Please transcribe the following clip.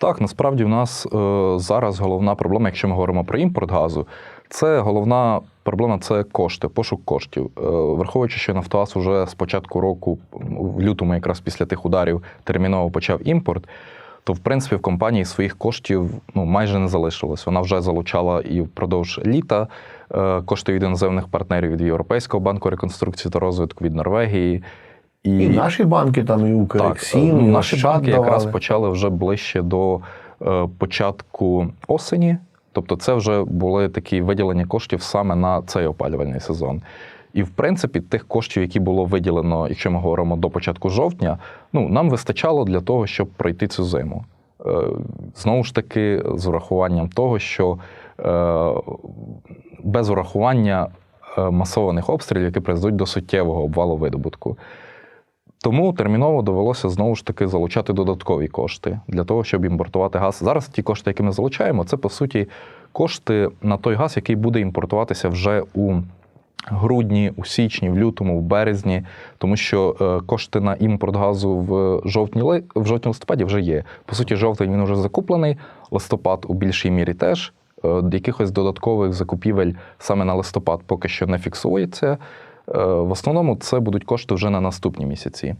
Так, насправді в нас е, зараз головна проблема, якщо ми говоримо про імпорт газу, це головна проблема це кошти, пошук коштів. Е, враховуючи, що Нафтогаз уже з початку року, в лютому, якраз після тих ударів, терміново почав імпорт, то в принципі в компанії своїх коштів ну, майже не залишилось. Вона вже залучала і впродовж літа е, кошти від іноземних партнерів від Європейського банку реконструкції та розвитку від Норвегії. І наші банки, там, і Так, Укрексім, ну, і наші банки якраз почали вже ближче до е, початку осені. Тобто, це вже були такі виділення коштів саме на цей опалювальний сезон. І в принципі, тих коштів, які було виділено, якщо ми говоримо до початку жовтня, ну нам вистачало для того, щоб пройти цю зиму. Е, Знову ж таки, з урахуванням того, що е, без урахування е, масованих обстрілів, які призведуть до суттєвого обвалу видобутку. Тому терміново довелося знову ж таки залучати додаткові кошти для того, щоб імпортувати газ. Зараз ті кошти, які ми залучаємо, це по суті кошти на той газ, який буде імпортуватися вже у грудні, у січні, в лютому, в березні, тому що е, кошти на імпорт газу в жовтні в жовтні листопаді вже є. По суті, жовтень він вже закуплений, листопад у більшій мірі теж. Е, Якихось додаткових закупівель саме на листопад поки що не фіксується. Е, В основному це будуть кошти вже на наступні місяці.